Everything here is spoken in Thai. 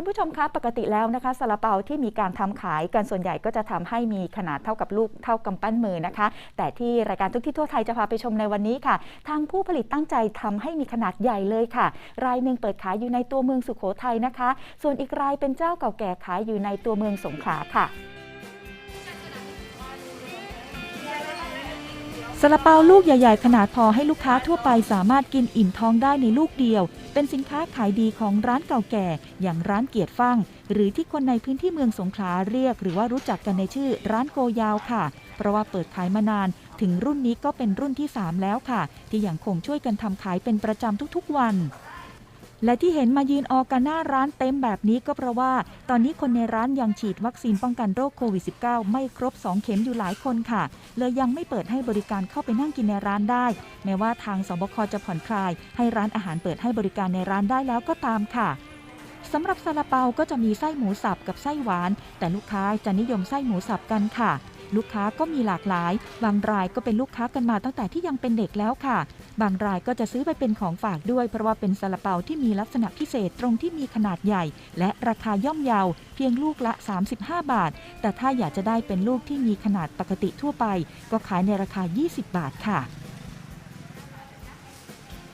คุณผู้ชมคะปกติแล้วนะคะซาลาเปาที่มีการทำขายกันส่วนใหญ่ก็จะทำให้มีขนาดเท่ากับลูกเท่ากำปั้นมือนะคะ แต่ที่รายการทุกที่ทั่วไทยจะพาไปชมในวันนี้ค่ะ ทางผู้ผลิตตั้งใจทำให้มีขนาดใหญ่เลยค่ะ รายหนึ่งเปิดขายอยู่ในตัวเมืองสุโขทัยนะคะ ส่วนอีกรายเป็นเจ้าเก่าแก่ขายอยู่ในตัวเมืองสงขลาค่ะ ซาลาเปาลูกใหญ่ ๆ ขนาดพอให้ลูกค้าทั่วไปสามารถกินอิ่มท้องได้ในลูกเดียว เป็นสินค้าขายดีของร้านเก่าแก่ อย่างร้านเกียรติฟั่ง หรือที่คนในพื้นที่เมืองสงขลาเรียก หรือว่ารู้จักกันในชื่อร้านโกยาวค่ะ เพราะว่าเปิดขายมานาน ถึงรุ่นนี้ก็เป็นรุ่นที่ 3 แล้วค่ะ ที่ยังคงช่วยกันทำขายเป็นประจำทุกๆวัน และที่เห็นมายืนออกกันหน้าร้านเต็มแบบนี้ก็เพราะว่า ตอนนี้คนในร้านยังฉีดวัคซีนป้องกันโรคโควิด -19 ไม่ครบ 2 เข็มอยู่หลายคนค่ะ เลยยังไม่เปิดให้บริการเข้าไปนั่งกินในร้านได้ แม้ว่าทางสบคจะผ่อนคลาย ให้ร้านอาหารเปิดให้บริการในร้านได้แล้วก็ตามค่ะสำหรับซาลาเปาก็จะมีไส้หมูสับกับไส้หวาน แต่ลูกค้าจะนิยมไส้หมูสับกันค่ะ ลูกค้าก็มีหลากหลาย บางรายก็เป็นลูกค้ากันมาตั้งแต่ที่ยังเป็นเด็กแล้วค่ะ บางรายก็จะซื้อไปเป็นของฝากด้วย เพราะว่าเป็นซาลาเปาที่มีลักษณะพิเศษตรงที่มีขนาดใหญ่ และราคาย่อมเยาเพียงลูกละ 35 บาท แต่ถ้าอยากจะได้เป็นลูกที่มีขนาดปกติทั่วไป ก็ขายในราคา 20 บาทค่ะ